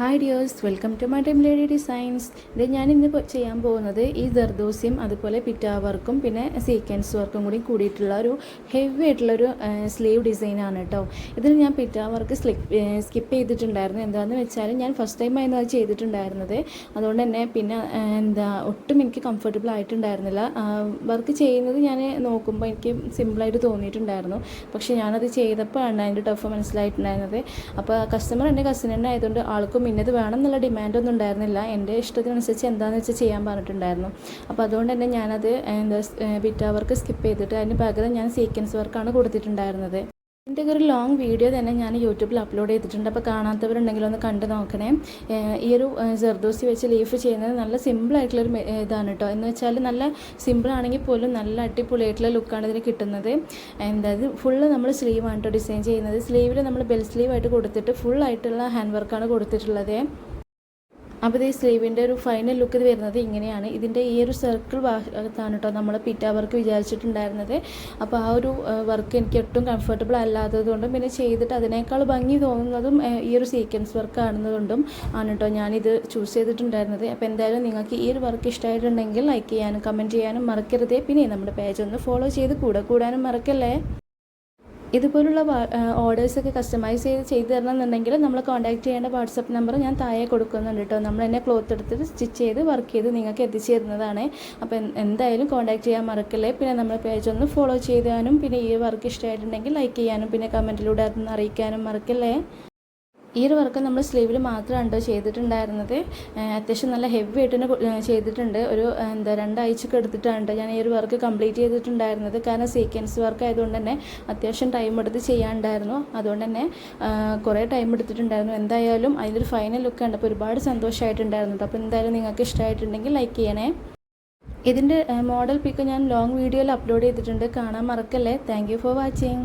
Hi dears welcome to my time lady designs ഇത് ഞാൻ ഇന്ന് ചെയ്യാൻ പോകുന്നത് ഈ ദർദോസ്യം അതുപോലെ പിറ്റാ വർക്കും പിന്നെ സീക്വൻസ് വർക്കും കൂടി കൂടിയിട്ടുള്ള ഒരു ഹെവി ആയിട്ടുള്ളൊരു സ്ലീവ് ഡിസൈനാണ് കേട്ടോ ഇതിൽ ഞാൻ പിറ്റാ വർക്ക് സ്കിപ്പ് ചെയ്തിട്ടുണ്ടായിരുന്നു. എന്താണെന്ന് വെച്ചാൽ ഞാൻ ഫസ്റ്റ് ടൈം ആയിരുന്നു അത് ചെയ്തിട്ടുണ്ടായിരുന്നത്. അതുകൊണ്ട് തന്നെ പിന്നെ എന്താ ഒട്ടും എനിക്ക് കംഫർട്ടബിൾ ആയിട്ടുണ്ടായിരുന്നില്ല. വർക്ക് ചെയ്യുന്നത് ഞാൻ നോക്കുമ്പോൾ എനിക്ക് സിമ്പിളായിട്ട് തോന്നിയിട്ടുണ്ടായിരുന്നു. പക്ഷേ ഞാനത് ചെയ്തപ്പോഴാണ് അതിന്റെ ടഫ് മനസ്സിലായിട്ടുണ്ടായിരുന്നത്. അപ്പോൾ കസ്റ്റമർ എന്റെ കസിൻ തന്നെ ആയതുകൊണ്ട് ആൾക്കും ഇന്നത് വേണം എന്നുള്ള ഡിമാൻഡൊന്നും ഉണ്ടായിരുന്നില്ല. എന്റെ ഇഷ്ടത്തിനനുസരിച്ച് എന്താണെന്ന് വെച്ചാൽ ചെയ്യാൻ പറഞ്ഞിട്ടുണ്ടായിരുന്നു. അപ്പോൾ അതുകൊണ്ട് തന്നെ ഞാനത് എന്താ ബിറ്റാ വർക്ക് സ്കിപ്പ് ചെയ്തിട്ട് അതിന് പകരം ഞാൻ സീക്വൻസ് വർക്കാണ് കൊടുത്തിട്ടുണ്ടായിരുന്നത്. എന്റെ ഒരു ലോങ് വീഡിയോ തന്നെ ഞാൻ യൂട്യൂബിൽ അപ്ലോഡ് ചെയ്തിട്ടുണ്ട്. അപ്പോൾ കാണാത്തവരുണ്ടെങ്കിൽ ഒന്ന് കണ്ടു നോക്കണേ. ഈ ഒരു ജർദോസി വെച്ച് ലീഫ് ചെയ്യുന്നത് നല്ല സിമ്പിളായിട്ടുള്ളൊരു ഇതാണ് കേട്ടോ എന്ന് വെച്ചാൽ നല്ല സിമ്പിൾ ആണെങ്കിൽ പോലും നല്ല അടിപൊളിയായിട്ടുള്ള ലുക്കാണ് ഇതിന് കിട്ടുന്നത്. എന്താ ഇത്? ഫുള്ള് നമ്മൾ സ്ലീവാണ് കേട്ടോ ഡിസൈൻ ചെയ്യുന്നത്. സ്ലീവിൽ നമ്മൾ ബെൽ സ്ലീവായിട്ട് കൊടുത്തിട്ട് ഫുൾ ആയിട്ടുള്ള ഹാൻഡ് വർക്കാണ് കൊടുത്തിട്ടുള്ളത്. അപ്പോൾ ഈ സ്ലീവിന്റെ ഒരു ഫൈനൽ ലുക്ക് ഇത് വരുന്നത് ഇങ്ങനെയാണ്. ഇതിന്റെ ഈ ഒരു സർക്കിൾ ഭാഗത്താണ് കേട്ടോ നമ്മൾ പിറ്റ വർക്ക് വിചാരിച്ചിട്ടുണ്ടായിരുന്നത്. അപ്പോൾ ആ ഒരു വർക്ക് എനിക്ക് ഒട്ടും കംഫർട്ടബിൾ അല്ലാത്തതുകൊണ്ടും പിന്നെ ചെയ്തിട്ട് അതിനേക്കാൾ ഭംഗി തോന്നുന്നതും ഈ ഒരു സീക്വൻസ് വർക്ക് ആണെന്നതുകൊണ്ടും ആണ് കേട്ടോ ഞാനിത് ചൂസ് ചെയ്തിട്ടുണ്ടായിരുന്നത്. അപ്പോൾ എന്തായാലും നിങ്ങൾക്ക് ഈ ഒരു വർക്ക് ഇഷ്ടമായിട്ടുണ്ടെങ്കിൽ ലൈക്ക് ചെയ്യാനും കമന്റ് ചെയ്യാനും മറക്കരുതേ. പിന്നെ നമ്മുടെ പേജ് ഒന്ന് ഫോളോ ചെയ്ത് കൂടെ കൂടാനും മറക്കല്ലേ? ഇതുപോലുള്ള ഓർഡേഴ്സൊക്കെ കസ്റ്റമൈസ് ചെയ്ത് ചെയ്ത് തരണം എന്നുണ്ടെങ്കിൽ നമ്മൾ കോൺടാക്ട് ചെയ്യേണ്ട വാട്സപ്പ് നമ്പർ ഞാൻ താഴെ കൊടുക്കുന്നുണ്ട് കേട്ടോ നമ്മൾ എന്നെ ക്ലോത്ത് എടുത്തിട്ട് സ്റ്റിച്ച് ചെയ്ത് വർക്ക് ചെയ്ത് നിങ്ങൾക്ക് എത്തിച്ചു തരുന്നതാണ്. അപ്പോൾ എന്തായാലും കോൺടാക്ട് ചെയ്യാൻ മറക്കല്ലേ. പിന്നെ നമ്മുടെ പേജ് ഒന്ന് ഫോളോ ചെയ്യാനും പിന്നെ ഈ വർക്ക് ഇഷ്ടമായിട്ടുണ്ടെങ്കിൽ ലൈക്ക് ചെയ്യാനും പിന്നെ കമന്റിലൂടെ അതൊന്ന് അറിയിക്കാനും മറക്കല്ലേ? ഈ ഒരു വർക്ക് നമ്മൾ സ്ലീവിൽ മാത്രമാണ് കേട്ടോ ചെയ്തിട്ടുണ്ടായിരുന്നത്. അത്യാവശ്യം നല്ല ഹെവി ആയിട്ട് തന്നെ ചെയ്തിട്ടുണ്ട്. ഒരു എന്താ രണ്ടാഴ്ചക്ക് എടുത്തിട്ടാണ് ഞാൻ ഈ ഒരു വർക്ക് കംപ്ലീറ്റ് ചെയ്തിട്ടുണ്ടായിരുന്നത്. കാരണം സീക്വൻസ് വർക്ക് ആയതുകൊണ്ട് തന്നെ അത്യാവശ്യം ടൈം എടുത്ത് ചെയ്യാനുണ്ടായിരുന്നു. അതുകൊണ്ട് തന്നെ കുറേ ടൈം എടുത്തിട്ടുണ്ടായിരുന്നു. എന്തായാലും അതിന്റെ ഒരു ഫൈനൽ ലുക്ക് കണ്ടപ്പോൾ ഒരുപാട് സന്തോഷമായിട്ടുണ്ടായിരുന്നു കേട്ടോ അപ്പോൾ എന്തായാലും നിങ്ങൾക്ക് ഇഷ്ടമായിട്ടുണ്ടെങ്കിൽ ലൈക്ക് ചെയ്യണേ. ഇതിന്റെ മോഡൽ പിക്ക് ഞാൻ ലോങ് വീഡിയോയിൽ അപ്ലോഡ് ചെയ്തിട്ടുണ്ട്. കാണാൻ മറക്കല്ലേ. Thank for watching